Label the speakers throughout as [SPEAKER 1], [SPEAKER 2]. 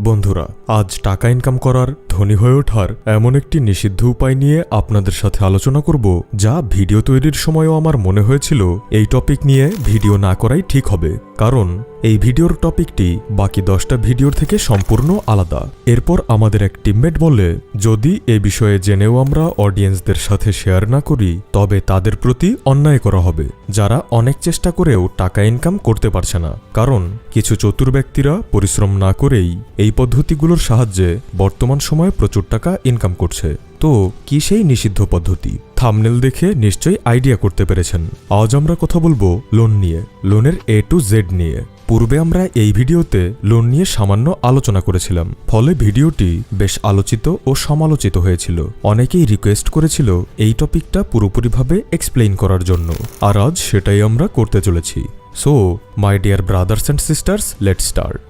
[SPEAKER 1] বন্ধুরা আজ টাকা ইনকাম করার ধনী হয়ে ওঠার এমন একটি নিষিদ্ধ উপায় নিয়ে আপনাদের সাথে আলোচনা করব, যা ভিডিও তৈরির সময়ও আমার মনে হয়েছিল এই টপিক নিয়ে ভিডিও না করাই ঠিক হবে। কারণ, এই ভিডিওর টপিকটি বাকি দশটা ভিডিওর থেকে সম্পূর্ণ আলাদা। এরপর আমাদের এক টিমমেট বলে, যদি এ বিষয়ে জেনেও আমরা অডিয়েন্সদের সাথে শেয়ার না করি, তবে তাদের প্রতি অন্যায় করা হবে, যারা অনেক চেষ্টা করেও টাকা ইনকাম করতে পারছে না। কারণ, কিছু চতুর ব্যক্তিরা পরিশ্রম না করেই এই পদ্ধতিগুলোর সাহায্যে বর্তমান সময়ে প্রচুর টাকা ইনকাম করছে। তো কি সেই নিষিদ্ধ পদ্ধতি? থামনেল দেখে নিশ্চয়ই আইডিয়া করতে পেরেছেন। আজ আমরা কথা বলব লোন নিয়ে লোনের এ টু জেড নিয়ে। পূর্বে আমরা এই ভিডিওতে লোন নিয়ে সামান্য আলোচনা করেছিলাম, ফলে ভিডিওটি বেশ আলোচিত ও সমালোচিত হয়েছিল। অনেকেই রিকোয়েস্ট করেছিল এই টপিকটা পুরোপুরিভাবে এক্সপ্লেইন করার জন্য। আর আজ সেটাই আমরা করতে চলেছি। So my dear brothers and sisters let start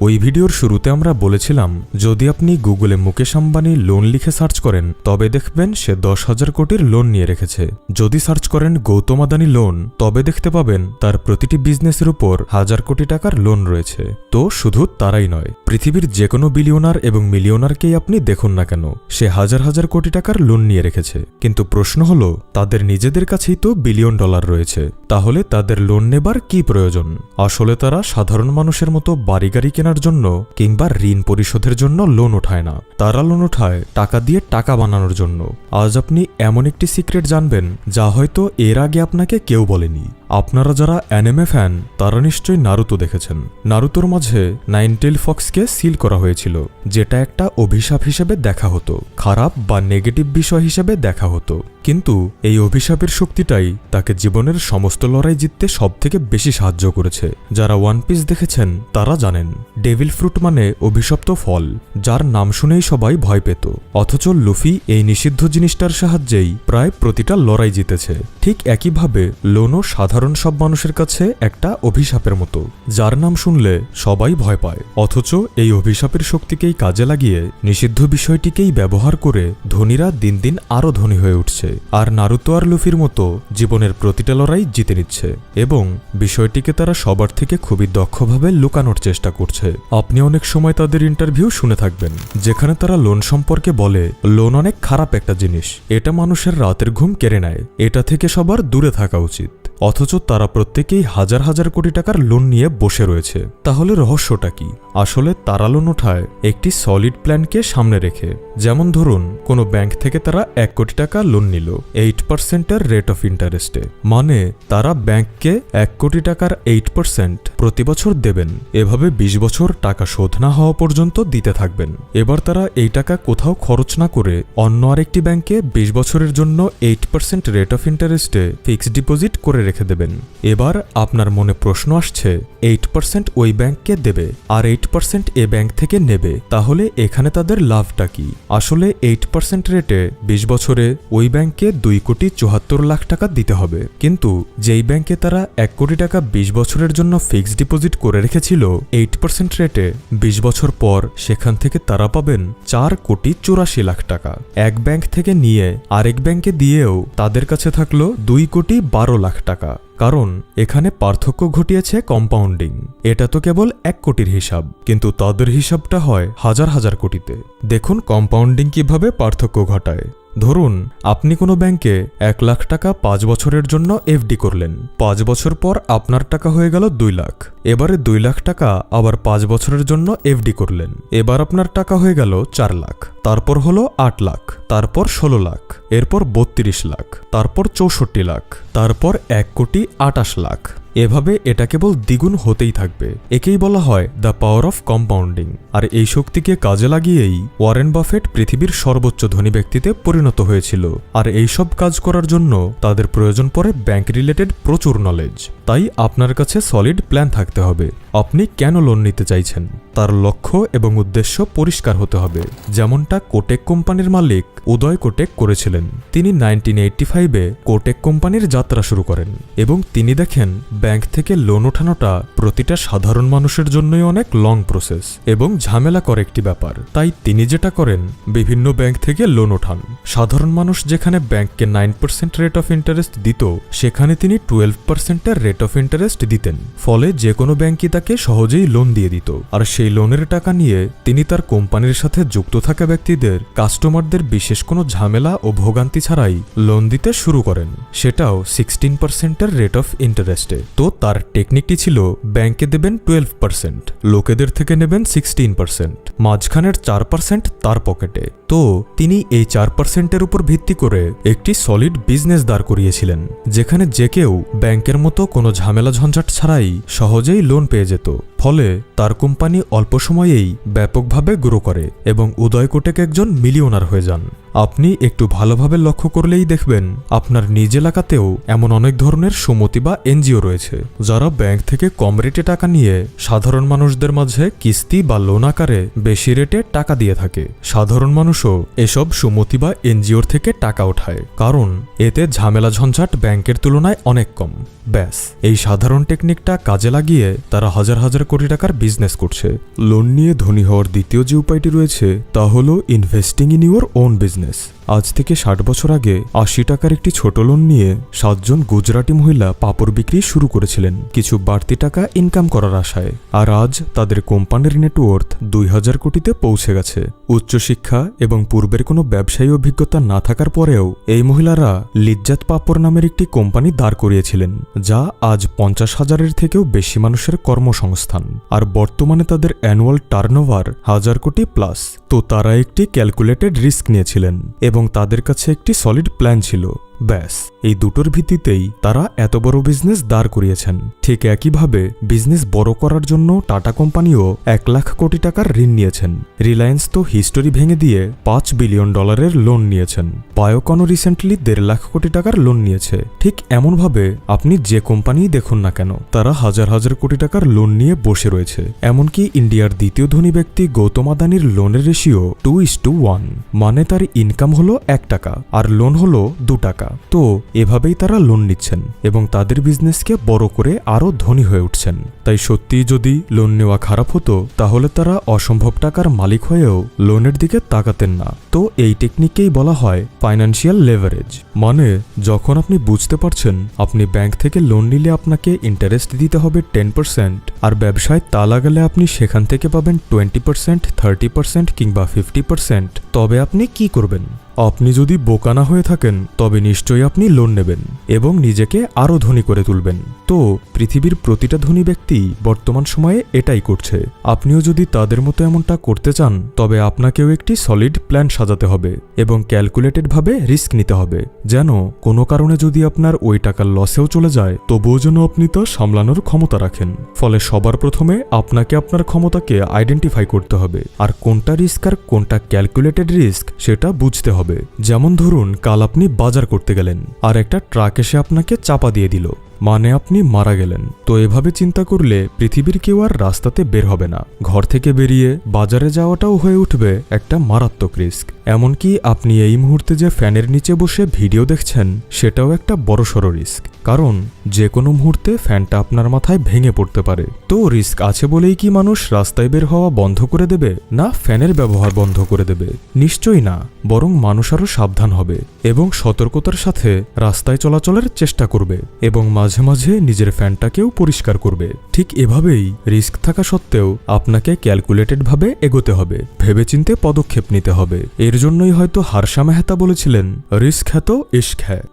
[SPEAKER 1] ওই ভিডিওর শুরুতে আমরা বলেছিলাম, যদি আপনি গুগলে মুকেশ আম্বানি লোন লিখে সার্চ করেন, তবে দেখবেন সে দশ হাজার কোটির লোন নিয়ে রেখেছে। যদি সার্চ করেন গৌতম আদানি লোন, তবে দেখতে পাবেন তার প্রতিটি বিজনেসের উপর হাজার কোটি টাকার লোন রয়েছে। তো শুধু তারাই নয়, পৃথিবীর যে কোনো বিলিয়নার এবং মিলিয়নারকেই আপনি দেখুন না কেন, সে হাজার হাজার কোটি টাকার লোন নিয়ে রেখেছে। কিন্তু প্রশ্ন হল, তাদের নিজেদের কাছেই তো বিলিয়ন ডলার রয়েছে, তাহলে তাদের লোন নেবার কি প্রয়োজন? আসলে তারা সাধারণ মানুষের মতো বাড়ি গাড়ি কেনার জন্য কিংবা ঋণ পরিশোধের জন্য লোন ওঠায় না। তারা লোন ওঠায় টাকা দিয়ে টাকা বানানোর জন্য। আজ আপনি এমন একটি সিক্রেট জানবেন, যা হয়তো এর আগে আপনাকে কেউ বলেনি। আপনারা যারা অ্যানিমে ফ্যান তারা নিশ্চয়ই নারুতো দেখেছেন। নারুতোর মাঝে নাইনটেল ফক্সকে সিল করা হয়েছিল, যেটা একটা অভিশাপ হিসেবে দেখা হতো, খারাপ বা নেগেটিভ বিষয় হিসেবে দেখা হতো। কিন্তু এই অভিশাপের শক্তিটাই তাকে জীবনের সমস্ত লড়াই জিততে সবথেকে বেশি সাহায্য করেছে। যারা ওয়ান পিস দেখেছেন, তারা জানেন ডেভিল ফ্রুট মানে অভিশপ্ত ফল, যার নাম শুনেই সবাই ভয় পেত। অথচ লুফি এই নিষিদ্ধ জিনিসটার সাহায্যেই প্রায় প্রতিটা লড়াই জিতেছে। ঠিক একইভাবে লোনও সাধারণ সব মানুষের কাছে একটা অভিশাপের মতো, যার নাম শুনলে সবাই ভয় পায়। অথচ এই অভিশাপের শক্তিকেই কাজে লাগিয়ে নিষিদ্ধ বিষয়টিকেই ব্যবহার করে ধনীরা দিন দিন আরও ধনী হয়ে উঠছে। আর নারুতো আর লুফির মতো জীবনের প্রতিটা লড়াই জিতে নিচ্ছে। এবং বিষয়টিকে তারা সবার থেকে খুবই দক্ষভাবে লুকানোর চেষ্টা করছে। আপনি অনেক সময় তাদের ইন্টারভিউ শুনে থাকবেন, যেখানে তারা লোন সম্পর্কে বলে লোন অনেক খারাপ একটা জিনিস। এটা মানুষের রাতের ঘুম কেড়ে নেয়। এটা থেকে সবার দূরে থাকা উচিত। অথচ তারা প্রত্যেকেই হাজার হাজার কোটি টাকার লোন নিয়ে বসে রয়েছে। তাহলে রহস্যটা কি? আসলে তারা লোন ওঠায় একটি সলিড প্ল্যানকে সামনে রেখে। যেমন ধরুন, কোনো ব্যাংক থেকে তারা এক কোটি টাকা লোন নিল এইট পার্সেন্টের রেট অফ ইন্টারেস্টে মানে তারা ব্যাংককে এক কোটি টাকার এইট পার্সেন্ট প্রতি বছর দেবেন। এভাবে ২০ বছর টাকা শোধ না হওয়া পর্যন্ত দিতে থাকবেন। এবার তারা এই টাকা কোথাও খরচ না করে অন্য আরেকটি ব্যাংকে ২০ বছরের জন্য এইট পার্সেন্ট রেট অফ ইন্টারেস্টে ফিক্সড ডিপোজিট করে রেখে দেবেন। এবার আপনার মনে প্রশ্ন আসছে, এইট পার্সেন্ট ওই ব্যাংককে দেবে আর এইট পার্সেন্ট এ ব্যাংক থেকে নেবে, তাহলে এখানে তাদের লাভটা কি? আসলে এইট পার্সেন্ট রেটে বিশ বছরে ওই ব্যাংকে দুই কোটি চুয়াত্তর লাখ টাকা দিতে হবে। কিন্তু যেই ব্যাংকে তারা এক কোটি টাকা বিশ বছরের জন্য ফিক্সড ডিপোজিট করে রেখেছিল, এইট পার্সেন্ট রেটে বিশ বছর পর সেখান থেকে তারা পাবেন চার কোটি চুরাশি লাখ টাকা। এক ব্যাংক থেকে নিয়ে আরেক ব্যাংকে দিয়েও তাদের কাছে থাকল দুই কোটি বারো লাখ টাকা। কারণ এখানে পার্থক্য ঘটিয়েছে কম্পাউন্ডিং। এটা তো কেবল এক কোটির হিসাব, কিন্তু তাদের হিসাবটা হয় হাজার হাজার কোটিতে। দেখুন কম্পাউন্ডিং কীভাবে পার্থক্য ঘটায়। ধরুন, আপনি কোনো ব্যাংকে এক লাখ টাকা পাঁচ বছরের জন্য এফডি করলেন। পাঁচ বছর পর আপনার টাকা হয়ে গেল দুই লাখ। এবারে দুই লাখ টাকা আবার পাঁচ বছরের জন্য এফডি করলেন। এবার আপনার টাকা হয়ে গেল চার লাখ। তারপর হলো আট লাখ। তারপর ষোলো লাখ। এরপর বত্রিশ লাখ। তারপর চৌষট্টি লাখ। তারপর এক কোটি আটাশ লাখ। এভাবে এটা কেবল দ্বিগুণ হতেই থাকবে। একেই বলা হয় দ্য পাওয়ার অফ কম্পাউন্ডিং আর এই শক্তিকে কাজে লাগিয়েই ওয়ারেন বাফেট পৃথিবীর সর্বোচ্চ ধনী ব্যক্তিতে পরিণত হয়েছিল। আর এই সব কাজ করার জন্য তাদের প্রয়োজন পড়ে ব্যাংক রিলেটেড প্রচুর নলেজ তাই আপনার কাছে সলিড প্ল্যান থাকতে হবে। আপনি কেন লোন নিতে চাইছেন? তার লক্ষ্য এবং উদ্দেশ্য পরিষ্কার হতে হবে। যেমনটা কোটেক কোম্পানির মালিক উদয় কোটেক করেছিলেন। তিনি নাইনটিন এইটটি ফাইভে কোটেক কোম্পানির যাত্রা শুরু করেন এবং তিনি দেখেন ব্যাংক থেকে লোন ওঠানোটা প্রতিটা সাধারণ মানুষের জন্যই অনেক লং প্রসেস এবং ঝামেলাকর একটি ব্যাপার। তাই তিনি যেটা করেন, বিভিন্ন ব্যাংক থেকে লোন ওঠান। সাধারণ মানুষ যেখানে ব্যাংককে nine percent rate of interest দিত, সেখানে তিনি টুয়েলভ পার্সেন্টের রেট অফ ইন্টারেস্ট দিতেন। ফলে যে কোনো ব্যাংকই তাকে সহজেই লোন দিয়ে দিত। আর সেই সেই লোনের টাকা নিয়ে তিনি তার কোম্পানির সাথে যুক্ত থাকা ব্যক্তিদের কাস্টমারদের বিশেষ কোনো ঝামেলা ও ভোগান্তি ছাড়াই লোন দিতে শুরু করেন। সেটাও সিক্সটিন পার্সেন্টের রেট অফ ইন্টারেস্টে তো তার টেকনিকটি ছিল ব্যাংকে দেবেন টুয়েলভ পার্সেন্ট লোকেদের থেকে নেবেন সিক্সটিন পার্সেন্ট মাঝখানের চার পার্সেন্ট তার পকেটে তো তিনি এই চার পার্সেন্টের উপর ভিত্তি করে একটি সলিড বিজনেস দাঁড় করিয়েছিলেন, যেখানে যে কেউ ব্যাংকের মতো কোনো ঝামেলা ঝঞ্ঝাট ছাড়াই সহজেই লোন পেয়ে যেত। ফলে তার কোম্পানি অল্প সময়েই ব্যাপকভাবে গ্রো করে এবং উদয় কোটেক একজন মিলিয়নার হয়ে যান। আপনি একটু ভালোভাবে লক্ষ্য করলেই দেখবেন, আপনার নিজ এলাকাতেও এমন অনেক ধরনের সুমতি বা এনজিও রয়েছে, যারা ব্যাংক থেকে কম রেটে টাকা নিয়ে সাধারণ মানুষদের মাঝে কিস্তি বা লোন আকারে বেশি রেটে টাকা দিয়ে থাকে। সাধারণ মানুষও এসব সুমতি বা এনজিওর থেকে টাকা ওঠায়, কারণ এতে ঝামেলা ঝঞ্ঝাট ব্যাংকের তুলনায় অনেক কম। ব্যাস, এই সাধারণ টেকনিকটা কাজে লাগিয়ে তারা হাজার হাজার কোটি টাকার বিজনেস করছে। লোন নিয়ে ধনী হওয়ার দ্বিতীয় যে উপায়টি রয়েছে, তা হলো investing in your own business business. আজ থেকে ষাট বছর আগে আশি টাকার একটি ছোট লোন নিয়ে সাতজন গুজরাটি মহিলা পাপড় বিক্রি শুরু করেছিলেন। কিছু বাড়তি টাকা ইনকাম করার আশায়। আর আজ তাদের কোম্পানির নেটওয়ার্থ দুই হাজার কোটিতে পৌঁছে গেছে। উচ্চশিক্ষা এবং পূর্বের কোনো ব্যবসায়ী অভিজ্ঞতা না থাকার পরেও এই মহিলারা লিজ্জাত পাপড় নামের একটি কোম্পানি দাঁড় করিয়েছিলেন, যা আজ পঞ্চাশ হাজারের থেকেও বেশি মানুষের কর্মসংস্থান। আর বর্তমানে তাদের অ্যানুয়াল টার্নওভার হাজার কোটি প্লাস তো তারা একটি ক্যালকুলেটেড রিস্ক নিয়েছিলেন এবং তাদের কাছে একটি সলিড প্ল্যান ছিল। ব্যাস, এই দুটোর ভিত্তিতেই তারা এত বড় বিজনেস দাঁড় করিয়েছেন। ঠিক একইভাবে বিজনেস বড় করার জন্য টাটা কোম্পানিও এক লাখ কোটি টাকার ঋণ নিয়েছেন। রিলায়েন্স তো হিস্টোরি ভেঙে দিয়ে পাঁচ বিলিয়ন ডলারের লোন নিয়েছেন। বায়োকনও রিসেন্টলি দেড় লাখ কোটি টাকার লোন নিয়েছে। ঠিক এমনভাবে আপনি যে কোম্পানিই দেখুন না কেন, তারা হাজার হাজার কোটি টাকার লোন নিয়ে বসে রয়েছে। এমনকি ইন্ডিয়ার দ্বিতীয় ধনী ব্যক্তি গৌতম আদানির লোনের ratio two is two one মানে তার ইনকাম হলো এক টাকা, আর লোন হলো দু টাকা। তো এভাবেই তারা লোন নিচ্ছেন এবং তাদের বিজনেসকে বড় করে আরও ধনী হয়ে উঠছেন। তাই সত্যিই যদি লোন নেওয়া খারাপ হতো, তাহলে তারা অসম্ভব টাকার মালিক হয়েও লোনের দিকে তাকাতেন না। তো এই টেকনিককেই বলা হয় ফাইন্যান্সিয়াল লেভারেজ মানে যখন আপনি বুঝতে পারছেন আপনি ব্যাংক থেকে লোন নিলে আপনাকে ইন্টারেস্ট দিতে হবে টেন পার্সেন্ট আর ব্যবসায় তা লাগালে আপনি সেখান থেকে পাবেন টোয়েন্টি পার্সেন্ট থার্টি পার্সেন্ট কিংবা ফিফটি পার্সেন্ট তবে আপনি কি করবেন? আপনি যদি বোকানা হয়ে থাকেন, তবে নিশ্চয়ই আপনি লোন নেবেন এবং নিজেকে আরও ধনী করে তুলবেন। তো, পৃথিবীর প্রতিটা ধনী ব্যক্তি বর্তমান সময়ে এটাই করছে। আপনিও যদি তাদের মতো এমনটা করতে চান, তবে আপনাকেও একটি সলিড প্ল্যান সাজাতে হবে এবং ক্যালকুলেটেডভাবে রিস্ক নিতে হবে। যেন কোনো কারণে যদি আপনার ওই টাকার লসেও চলে যায়, তবুও যেন আপনি তা সামলানোর ক্ষমতা রাখেন। ফলে সবার প্রথমে আপনাকে আপনার ক্ষমতাকে আইডেন্টিফাই করতে হবে। আর কোনটা রিস্ক আর কোনটা ক্যালকুলেটেড রিস্ক সেটা বুঝতে হবে। যেমন ধরুন, কাল আপনি বাজার করতে গেলেন, আর একটা ট্রাক এসে আপনাকে চাপা দিয়ে দিল। মানে আপনি মারা গেলেন। তো এভাবে চিন্তা করলে পৃথিবীর কেউ আর রাস্তাতে বের হবে না। ঘর থেকে বেরিয়ে বাজারে যাওয়াটাও হয়ে উঠবে একটা মারাত্মক রিস্ক। এমনকি আপনি এই মুহূর্তে যে ফ্যানের নিচে বসে ভিডিও দেখছেন, সেটাও একটা বড়সড় রিস্ক। কারণ যে কোনো মুহূর্তে ফ্যানটা আপনার মাথায় ভেঙে পড়তে পারে। তো রিস্ক আছে বলেই কি মানুষ রাস্তায় বের হওয়া বন্ধ করে দেবে, না ফ্যানের ব্যবহার বন্ধ করে দেবে? নিশ্চয়ই না। বরং মানুষ আরও সাবধান হবে এবং সতর্কতার সাথে রাস্তায় চলাচলের চেষ্টা করবে এবং মাঝে মাঝে মাঝে নিজের ফ্যানটাকেও পরিষ্কার করবে। ঠিক এভাবেই রিস্ক থাকা সত্ত্বেও আপনাকে ক্যালকুলেটেডভাবে এগোতে হবে ভেবেচিন্তে পদক্ষেপ নিতে হবে। এর জন্যই হয়তো হারসা মেহতা বলেছিলেন রিস্ক খ্যাত ইস্ক হ্যাঁ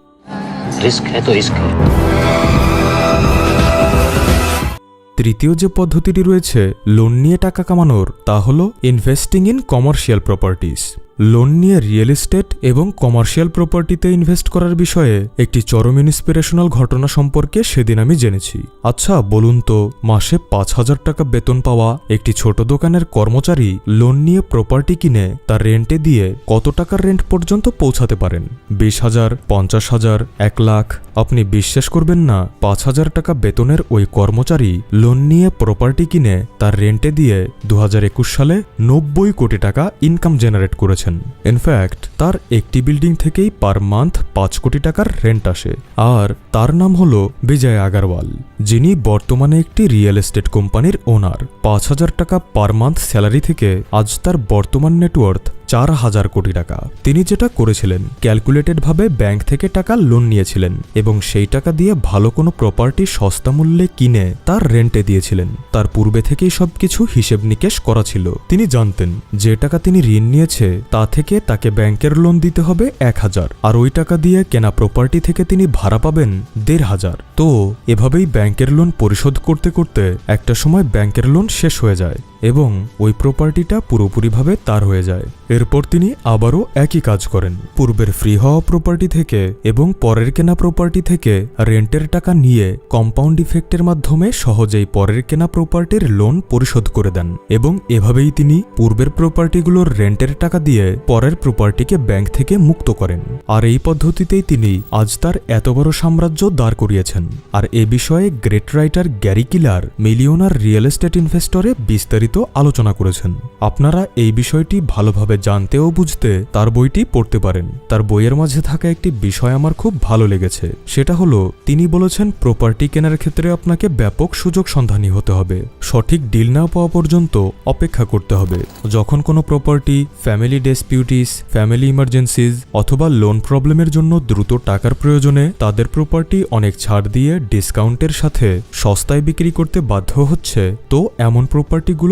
[SPEAKER 1] তৃতীয় যে পদ্ধতিটি রয়েছে লোন নিয়ে টাকা কামানোর তা হল investing in commercial properties loan নিয়ে রিয়েল এস্টেট এবং কমার্শিয়াল প্রপার্টিতে ইনভেস্ট করার বিষয়ে একটি চরম ইন্সপিরেশনাল ঘটনা সম্পর্কে সেদিন আমি জেনেছি। আচ্ছা বলুন তো, মাসে পাঁচ হাজার টাকা বেতন পাওয়া একটি ছোট দোকানের কর্মচারী লোন নিয়ে প্রপার্টি কিনে তার রেন্টে দিয়ে কত টাকার রেন্ট পর্যন্ত পৌঁছাতে পারেন? বিশ হাজার, পঞ্চাশ হাজার, এক লাখ? আপনি বিশ্বাস করবেন না, পাঁচ হাজার টাকা বেতনের ওই কর্মচারী লোন নিয়ে প্রপার্টি কিনে তার রেন্টে দিয়ে দু হাজার একুশ সালে নব্বই কোটি টাকা ইনকাম জেনারেট করেছেন। ইনফ্যাক্ট তার একটি বিল্ডিং থেকেই পার মান্থ পাঁচ কোটি টাকার রেন্ট আসে। আর তার নাম হল বিজয় আগারওয়াল, যিনি বর্তমানে একটি রিয়েল এস্টেট কোম্পানির ওনার পাঁচ হাজার টাকা পার মান্থ স্যালারি থেকে আজ তার বর্তমান নেটওয়ার্থ চার হাজার কোটি টাকা। তিনি যেটা করেছিলেন ক্যালকুলেটেডভাবে ব্যাংক থেকে টাকা লোন নিয়েছিলেন এবং সেই টাকা দিয়ে ভালো কোনো প্রপার্টি সস্তা মূল্যে কিনে তার রেন্টে দিয়েছিলেন। তার পূর্বে থেকেই সবকিছু হিসেব নিকেশ করা ছিল। তিনি জানতেন, যে টাকা তিনি ঋণ নিয়েছে, তা থেকে তাকে ব্যাংকের লোন দিতে হবে এক হাজার আর ওই টাকা দিয়ে কেনা প্রপার্টি থেকে তিনি ভাড়া পাবেন দেড় হাজার তো, এভাবেই ব্যাংকের লোন পরিশোধ করতে করতে একটা সময় ব্যাংকের লোন শেষ হয়ে যায়। এবং ওই প্রপার্টিটা পুরোপুরিভাবে তার হয়ে যায়। এরপর তিনি আবারও একই কাজ করেন। পূর্বের ফ্রি হওয়া প্রপার্টি থেকে এবং পরের কেনা প্রপার্টি থেকে রেন্টের টাকা নিয়ে কম্পাউন্ড ইফেক্টের মাধ্যমে সহজেই পরের কেনা প্রপার্টির লোন পরিশোধ করে দেন এবং এভাবেই তিনি পূর্বের প্রপার্টিগুলোর রেন্টের টাকা দিয়ে পরের প্রপার্টিকে ব্যাংক থেকে মুক্ত করেন। আর এই পদ্ধতিতেই তিনি আজ তার এত বড় সাম্রাজ্য দাঁড় করিয়েছেন। আর এ বিষয়ে great writer Gary Keller millionaire real estate ইনভেস্টরে বিস্তারিত আলোচনা করেছেন। আপনারা এই বিষয়টি ভালোভাবে জানতে ও বুঝতে তার বইটি পড়তে পারেন। তার বইয়ের মাঝে থাকা একটি বিষয় আমার খুব ভালো লেগেছে। সেটা হলো, তিনি বলেছেন, প্রপার্টি কেনার ক্ষেত্রে আপনাকে ব্যাপক সুযোগ সন্ধানী হতে হবে। সঠিক ডিল না পাওয়া পর্যন্ত অপেক্ষা করতে হবে। যখন কোনো property, family disputes, family emergencies অথবা লোন প্রবলেমের জন্য দ্রুত টাকার প্রয়োজনে তাদের প্রপার্টি অনেক ছাড় দিয়ে ডিসকাউন্টের সাথে সস্তায় বিক্রি করতে বাধ্য হচ্ছে, তো এমন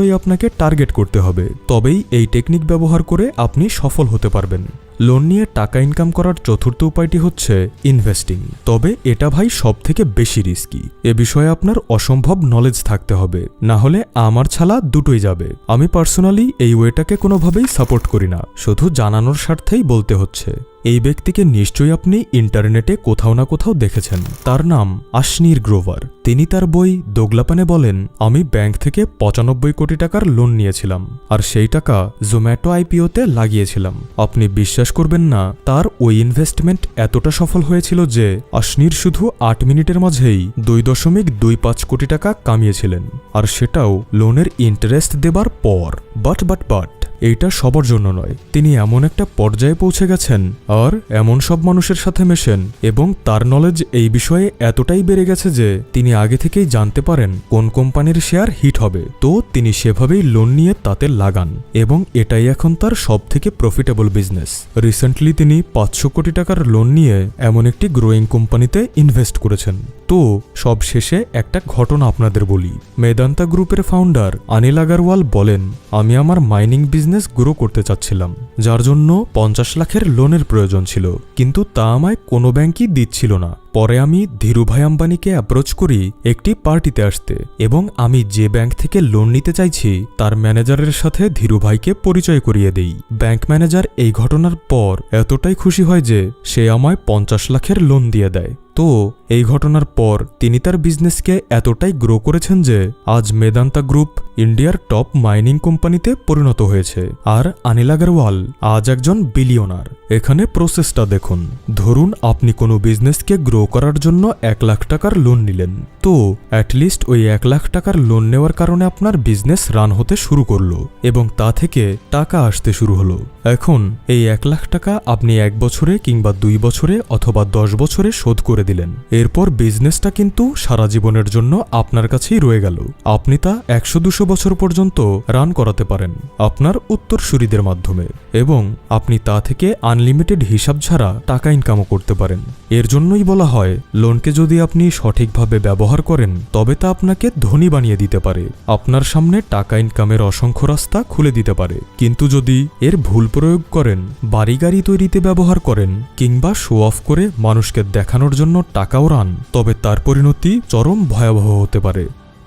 [SPEAKER 1] প্রপার্টিগুলোই আপনাকে টার্গেট করতে হবে। তবেই এই টেকনিক ব্যবহার করে আপনি সফল হতে পারবেন। লোন নিয়ে টাকা ইনকাম করার চতুর্থ উপায়টি হচ্ছে ইনভেস্টিং তবে এটা ভাই সব থেকে বেশি রিস্কি এ বিষয়ে আপনার অসম্ভব নলেজ থাকতে হবে। না হলে আমার ছালা দুটোই যাবে। আমি পার্সোনালি এই ওয়েটাকে কোনোভাবেই সাপোর্ট করি না। শুধু জানানোর স্বার্থেই বলতে হচ্ছে। এই ব্যক্তিকে নিশ্চয়ই আপনি ইন্টারনেটে কোথাও না কোথাও দেখেছেন। তার নাম আশনির গ্রোভার। তিনি তার বই দোগলাপানে বলেন, আমি ব্যাংক থেকে পঁচানব্বই কোটি টাকার লোন নিয়েছিলাম। আর সেই টাকা জোম্যাটো আইপিওতে লাগিয়েছিলাম। আপনি বিশ্বাস করবেন না। তার ওই ইনভেস্টমেন্ট এতটা সফল হয়েছিল যে, আশনির শুধু আট মিনিটের মাঝেই দুই দশমিক দুই পাঁচ কোটি টাকা কামিয়েছিলেন। আর সেটাও লোনের ইন্টারেস্ট দেবার পর। বাট বাট বাট এইটা সবার জন্য নয়। তিনি এমন একটা পর্যায়ে পৌঁছে গেছেন আর এমন সব মানুষের সাথে মেশেন এবং তার নলেজ এই বিষয়ে এতটাই বেড়ে গেছে যে তিনি আগে থেকেই জানতে পারেন কোন কোম্পানির শেয়ার হিট হবে। তো তিনি সেভাবেই লোন নিয়ে তাতে লাগান এবং এটাই এখন তার সব থেকে প্রফিটেবল বিজনেস রিসেন্টলি তিনি পাঁচশো কোটি টাকার লোন নিয়ে এমন একটি গ্রোয়িং কোম্পানিতে ইনভেস্ট করেছেন। তো সব শেষে একটা ঘটনা আপনাদের বলি। মেদান্তা গ্রুপের ফাউন্ডার অনিল আগারওয়াল বলেন, আমি আমার মাইনিং বিজনেস গ্রো করতে চাচ্ছিলাম, যার জন্য পঞ্চাশ লাখের লোনের প্রয়োজন ছিল, কিন্তু তা আমায় কোনো ব্যাঙ্কই দিচ্ছিল না। পরে আমি ধীরুভাই আম্বানিকে অ্যাপ্রোচ করি একটি পার্টিতে আসতে এবং আমি যে ব্যাংক থেকে লোন নিতে চাইছি, তার ম্যানেজারের সাথে ধীরুভাইকে পরিচয় করিয়ে দেই। ব্যাংক ম্যানেজার এই ঘটনার পর এতটাই খুশি হয় যে সে আমায় পঞ্চাশ লাখের লোন দিয়ে দেয়। তো এই ঘটনার পর তিনি তার বিজনেসকে এতটাই গ্রো করেছেন যে আজ মেদান্তা গ্রুপ ইন্ডিয়ার টপ মাইনিং কোম্পানিতে পরিণত হয়েছে। আর আনিল আগরওয়াল আজ একজন বিলিয়নার এখানে প্রসেসটা দেখুন। ধরুন আপনি কোনো বিজনেসকে গ্রো করার জন্য এক লাখ টাকার লোন নিলেন। তো অ্যাটলিস্ট ওই এক লাখ টাকার লোন নেওয়ার কারণে আপনার বিজনেস রান হতে শুরু করল এবং তা থেকে টাকা আসতে শুরু হলো। এখন এই এক লাখ টাকা আপনি এক বছরে কিংবা দুই বছরে অথবা দশ বছরে শোধ করে দিলেন। এরপর বিজনেসটা কিন্তু সারা জীবনের জন্য আপনার কাছেই রয়ে গেল। আপনি তা একশো দুশো বছর পর্যন্ত রান করাতে পারেন আপনার উত্তরসূরিদের মাধ্যমে এবং আপনি তা থেকে আনলিমিটেড হিসাব ছাড়া টাকা ইনকামও করতে পারেন। এর জন্যই বলা হয়, লোনকে যদি আপনি সঠিকভাবে ব্যবহার করেন, তবে তা আপনাকে ধনী বানিয়ে দিতে পারে। আপনার সামনে টাকা ইনকামের অসংখ্য রাস্তা খুলে দিতে পারে। কিন্তু যদি এর ভুল প্রয়োগ করেন বাড়ি গাড়ি তৈরিতে ব্যবহার করেন, কিংবা শো অফ করে মানুষকে দেখানোর জন্য টাকাও রান, তবে তার পরিণতি চরম ভয়াবহ হতে পারে।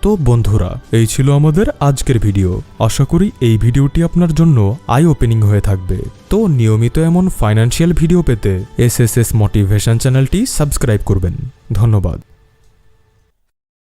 [SPEAKER 1] তো বন্ধুরা, এই ছিল আমাদের আজকের ভিডিও। আশা করি এই ভিডিওটি আপনার জন্য আই ওপেনিং হয়ে থাকবে। তো নিয়মিত এমন ফাইন্যান্সিয়াল ভিডিও পেতে এস এস এস মোটিভেশন চ্যানেলটি সাবস্ক্রাইব করবেন। ধন্যবাদ।